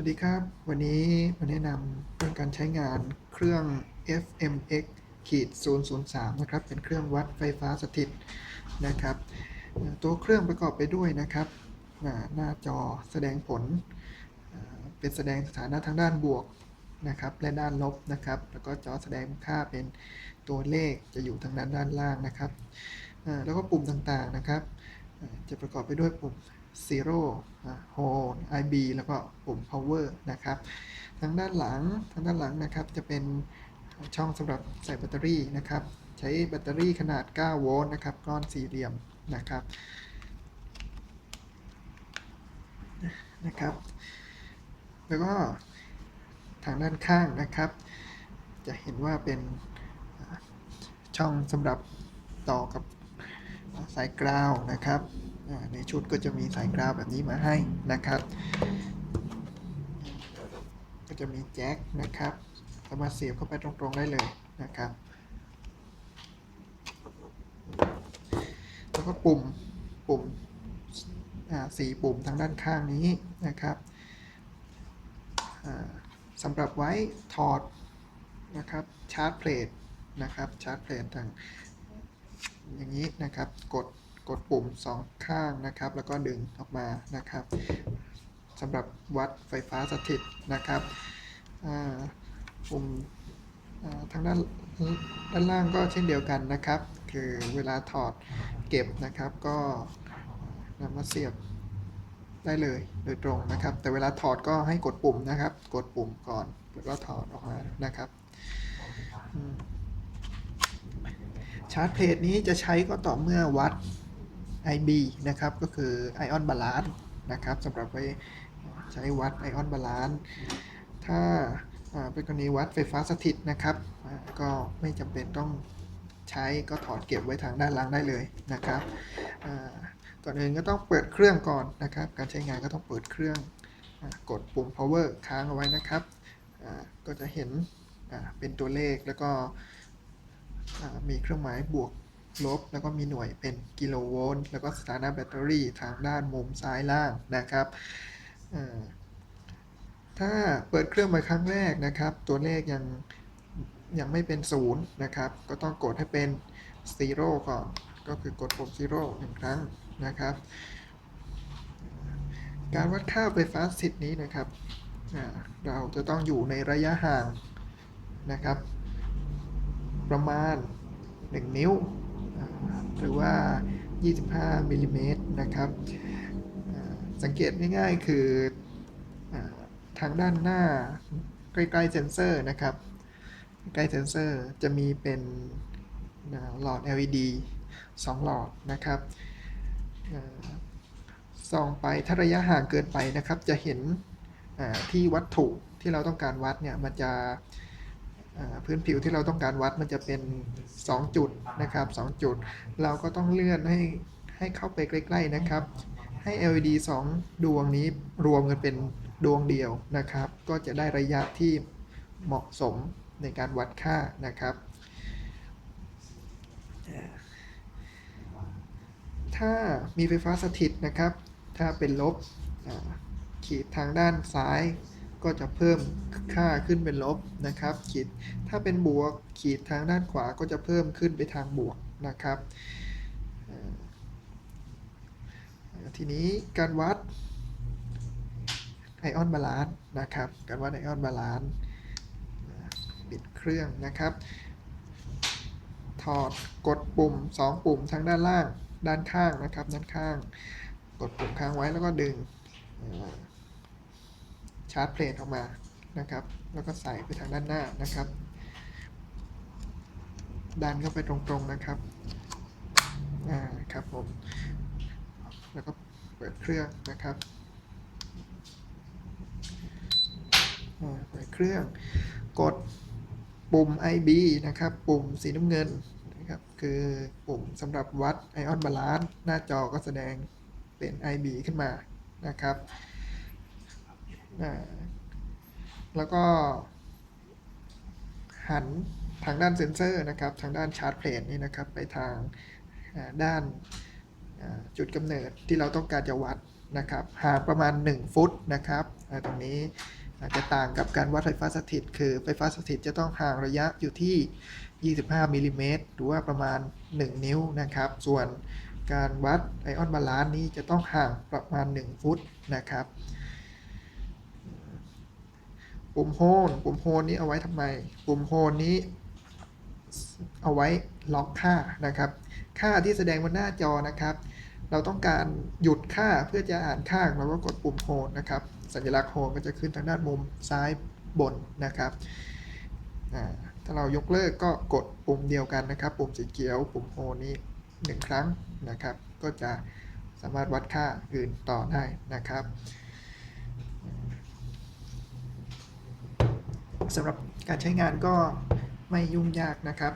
สวัสดีครับ วันนี้มาแนะนำเรื่องการใช้งานเครื่อง FMX ขีด003 นะครับ เป็นเครื่องวัดไฟฟ้าสถิตนะครับ ตัวเครื่องประกอบไปด้วยนะครับหน้าหน้าจอแสดงผล เป็นแสดงสถานะทางด้านบวกนะครับ และด้านลบนะครับ แล้วก็จอแสดงค่าเป็นตัวเลขจะอยู่ทางด้านด้านล่างนะครับ แล้วก็ปุ่มต่างๆนะครับ จะประกอบไปด้วยปุ่ม Zero อ่า Hold IB แล้วก็ปุ่ม Power นะครับ ทางด้านหลังทางด้านหลังนะครับจะเป็นช่องสำหรับใส่แบตเตอรี่นะครับ ใช้แบตเตอรี่ขนาด 9 โวลต์นะครับ ก้อนสี่เหลี่ยมนะครับนะครับ แล้วก็ทางด้านข้างนะครับ จะเห็นว่าเป็นช่องสำหรับต่อกับสายกราวนะครับ ในชุดก็จะมีสายกราวแบบนี้มาให้นะครับ ก็จะมีแจ็คนะครับสามารถเสียบเข้าไปตรงๆได้เลยนะครับแล้วก็ปุ่มปุ่มสี่ปุ่มทางด้านข้างนี้นะครับสำหรับไว้ถอดนะครับชาร์จเพลทนะครับชาร์จเพลททางอย่างนี้นะครับกด กดปุ่มสองข้างนะครับ แล้วก็ดึงออกมานะครับสำหรับวัดไฟฟ้าสถิตนะครับปุ่มทางด้านด้านล่างก็เช่นเดียวกันนะครับ คือเวลาถอดเก็บนะครับก็นำมาเสียบได้เลยโดยตรงนะครับ แต่เวลาถอดก็ให้กดปุ่มนะครับ กดปุ่มก่อนแล้วก็ถอดออกมานะครับชาร์จเพลทนี้จะใช้ก็ต่อเมื่อวัด IB นะครับก็คือ Ion Balance นะครับสำหรับไว้ใช้วัด Ion Balance ถ้าเป็นกรณีวัดไฟฟ้าสถิตนะครับ ก็ไม่จำเป็นต้องใช้ก็ถอดเก็บไว้ทางด้านล่างได้เลยนะครับก่อนอื่นก็ต้องเปิดเครื่องก่อนนะครับ การใช้งานก็ต้องเปิดเครื่องอกดปุ่ม power ค้างเอาไว้นะครับ ก็จะเห็นเป็นตัวเลขแล้วก็มีเครื่องหมายบวก ลบ แล้วก็มีหน่วยเป็นกิโลโวลต์แล้วก็สถานะแบตเตอรี่ทางด้านมุมซ้ายล่างนะครับถ้าเปิดเครื่องมาครั้งแรกนะครับ ตัวเลขยังยังไม่เป็นศูนย์นะครับ ก็ต้องกดให้เป็นซีโร่ก่อน ก็คือกดปุ่มซีโร่หนึ่งครั้งนะครับ การวัดค่าไฟฟ้าสถิตนี้นะครับ เราจะต้องอยู่ในระยะห่างนะครับ ประมาณ 1 นิ้ว หรือว่า 25มิลลิเมตรนะครับสังเกตง่ายๆคืออทางด้านหน้าใกล้ๆเซนเซอร์นะครับ ใกล้เซนเซอร์จะมีเป็นหลอด LED 2 หลอดนะครับส่องไปถ้าระยะห่างเกินไปนะครับ จะเห็นที่วัตถุที่เราต้องการวัดเนี่ยมันจะ พื้นผิวที่เราต้องการวัดมันจะเป็น 2 จุดนะครับ 2 จุด เราก็ต้องเลื่อนให้ให้เข้าไปใกล้ ๆนะครับ ให้ LED 2 ดวงนี้รวมกันเป็นดวงเดียวนะครับ ก็จะได้ระยะที่เหมาะสมในการวัดค่านะครับ ถ้ามีไฟฟ้าสถิตนะครับ ถ้าเป็นลบขีดทางด้านซ้าย ก็จะเพิ่มค่าขึ้นเป็นลบนะครับ ขีดถ้าเป็นบวกขีดทางด้านขวาก็จะเพิ่มขึ้นไปทางบวกนะครับ ทีนี้การวัดไอออนบาลานซ์นะครับ การวัดไอออนบาลานซ์ปิดเครื่องนะครับ ถอดกดปุ่ม 2 ปุ่มทางด้านล่างด้านข้างนะครับ ด้านข้าง กดปุ่มค้างไว้แล้วก็ดึง ชาร์จเพลทออกมานะครับ แล้วก็ใส่ไปทางด้านหน้านะครับ ดันเข้าไปตรงๆนะครับ อ่าครับผม แล้วก็เปิดเครื่องนะครับเปิดเครื่อง กดปุ่ม IB นะครับ ปุ่มสีน้ำเงินนะครับ คือปุ่มสำหรับวัดไอออนบาลานซ์หน้าจอก็แสดงเป็น IB ขึ้นมานะครับ แล้วก็หันทางด้านเซนเซอร์นะครับ ทางด้านชาร์จเพลทนี่นะครับ ไปทางด้านจุดกำเนิดที่เราต้องการจะวัดนะครับห่างประมาณ 1 ฟุตนะครับตรงนี้จะต่างกับการวัดไฟฟ้าสถิต คือไฟฟ้าสถิตจะต้องห่างระยะอยู่ที่ 25มิลลิเมตรหรือว่าประมาณ 1 นิ้วนะครับ ส่วนการวัดไอออนบาลานซ์นี้จะต้องห่างประมาณ 1 ฟุตนะครับ ปุ่มโฮนปุ่มโฮนนี้เอาไว้ทำไมปุ่มโฮนนี้ เอาไว้ล็อกค่านะครับ ค่าที่แสดงบนหน้าจอนะครับ เราต้องการหยุดค่าเพื่อจะอ่านค่าเราก็กดปุ่มโฮนนะครับ สัญลักษณ์โฮนก็จะขึ้นทางด้านมุมซ้ายบนนะครับถ้าเรายกเลิกก็กดปุ่มเดียวกันนะครับ ปุ่มสีเขียว ปุ่มโฮนนี้หนึ่งครั้งนะครับ ก็จะสามารถวัดค่าอื่นต่อได้นะครับ สำหรับการใช้งานก็ไม่ยุ่งยากนะครับ